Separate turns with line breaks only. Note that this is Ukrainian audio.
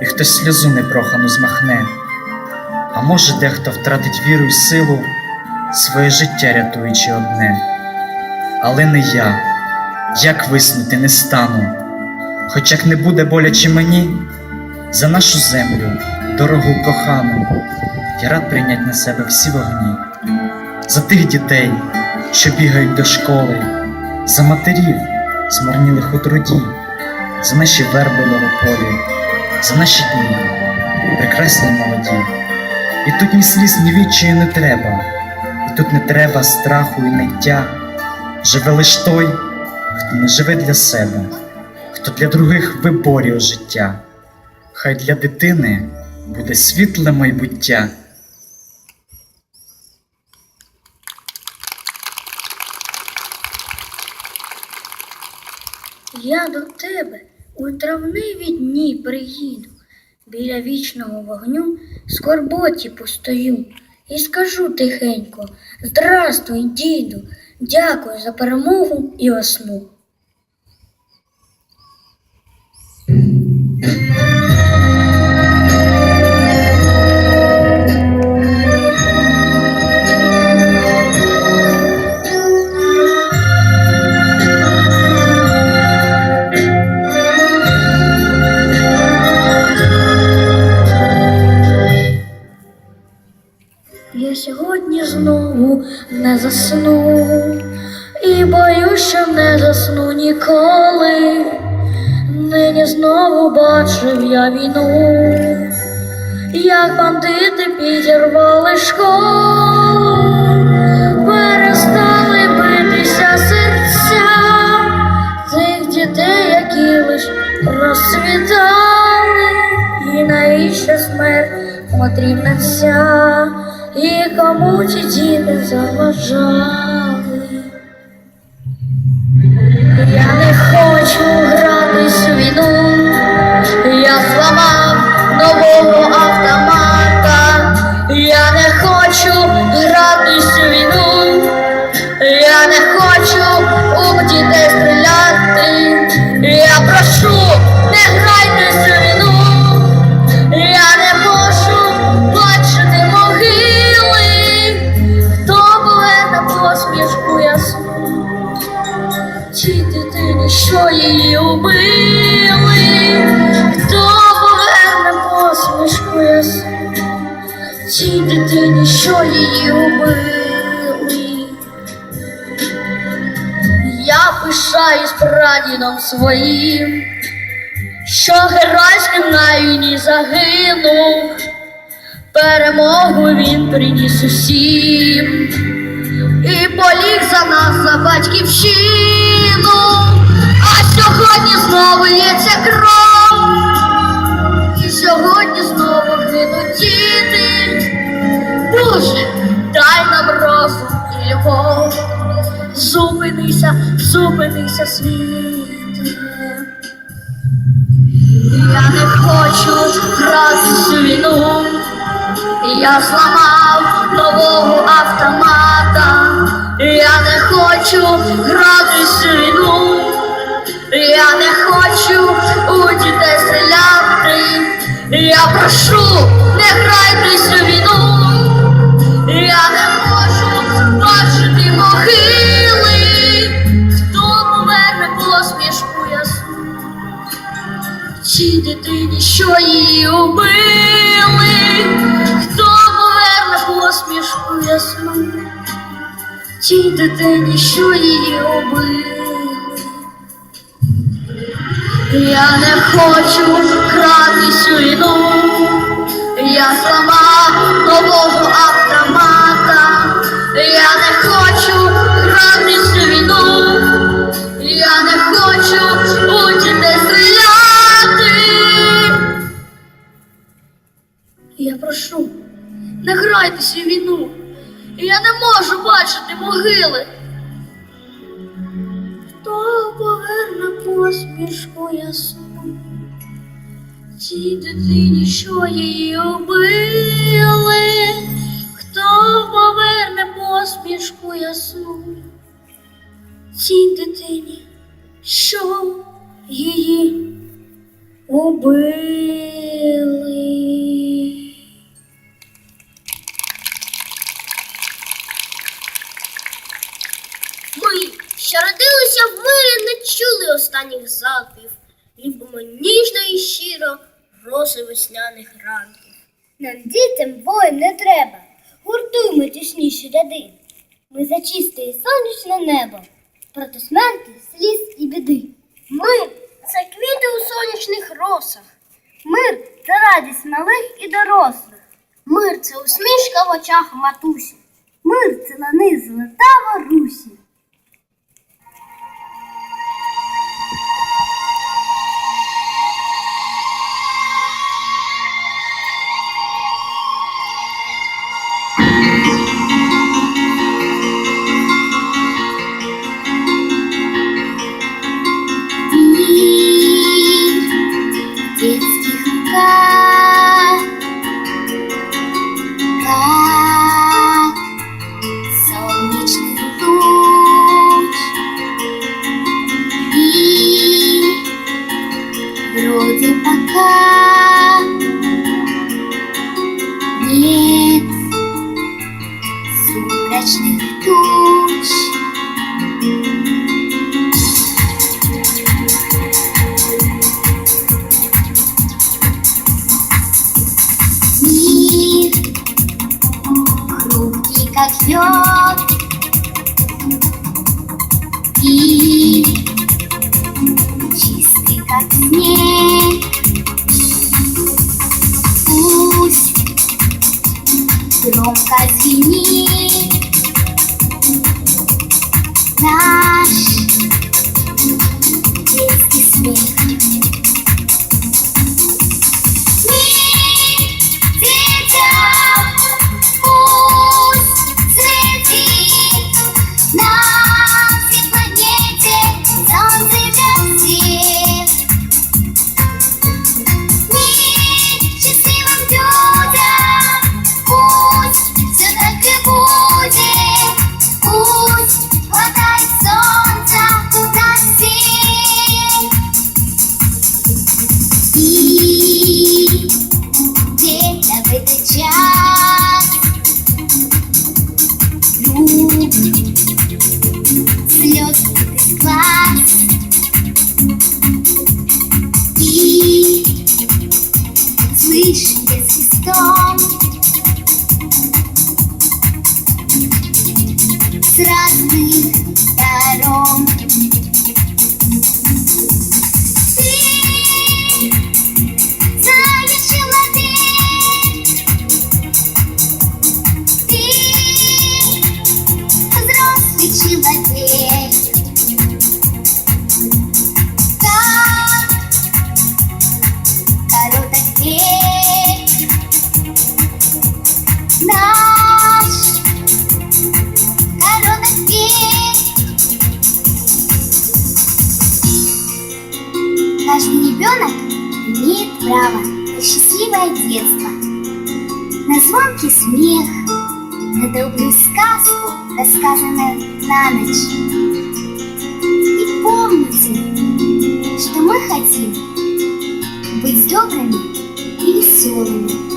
і хтось сльозу непрохану змахне, а може, дехто втратить віру й силу, своє життя рятуючи одне. Але не я, як виснути не стану, хоч як не буде боляче мені, за нашу землю, дорогу кохану, я рад прийнять на себе всі вогні, за тих дітей, що бігають до школи, за матерів, змарнілих у труді, за наші верби полі, за наші дні, прекрасні молоді. І тут ні сліз, ні відчаю не треба, і тут не треба страху і ниття. Живе лиш той, хто не живе для себе, хто для других виборює життя. Хай для дитини буде світле майбуття.
Я до тебе у травневі дні приїду, біля вічного вогню скорботі постою і скажу тихенько Здравствуй, діду, дякую за перемогу і осну. Сьогодні знову не засну. І боюсь, що не засну ніколи. Нині знову бачив я війну, як бандити підірвали школу, перестали битися серця цих дітей, які лиш розцвітали, і навіщо смерть потрібна ця, і кому ці діти заважали. Пишаюсь прадідом своїм, що геройським на війні загинув, перемогу він приніс усім і поліг за нас за батьківщину, а сьогодні знову лється кров, і сьогодні знову гинуть діти. Боже, дай нам розум зупинися, зупинися, світе. Я не хочу гратись у війну. Я зламав нового автомата, я не хочу гратись у війну, я не хочу у дітей стріляти, я прошу, не грайтесь у війну, я не цій дитині, що її убили, хто поверне посмішку ясну, Чи дитині, що її убили. Я не хочу гратись у війну, я зламав грайтеся в війну, я не можу бачити могили. Хто поверне посмішку ясну? Цій дитині, що її убили, хто поверне посмішку ясну? Цій дитині, що її убили.
Останніх залпів. Любимо ніжно і щиро роси весняних ранків.
Нам дітям воїн не треба. Гуртуймо тісніші ряди. Ми за чисте і сонячне небо, проти смерті, сліз і біди.
Мир це квіти у сонячних росах.
Мир це радість малих і дорослих.
Мир це усмішка в очах матусі.
Мир це лани золотава Русі.
Señor. Звонкий смех, на добрую сказку, рассказанную на ночь. И помните, что мы хотим быть добрыми и веселыми,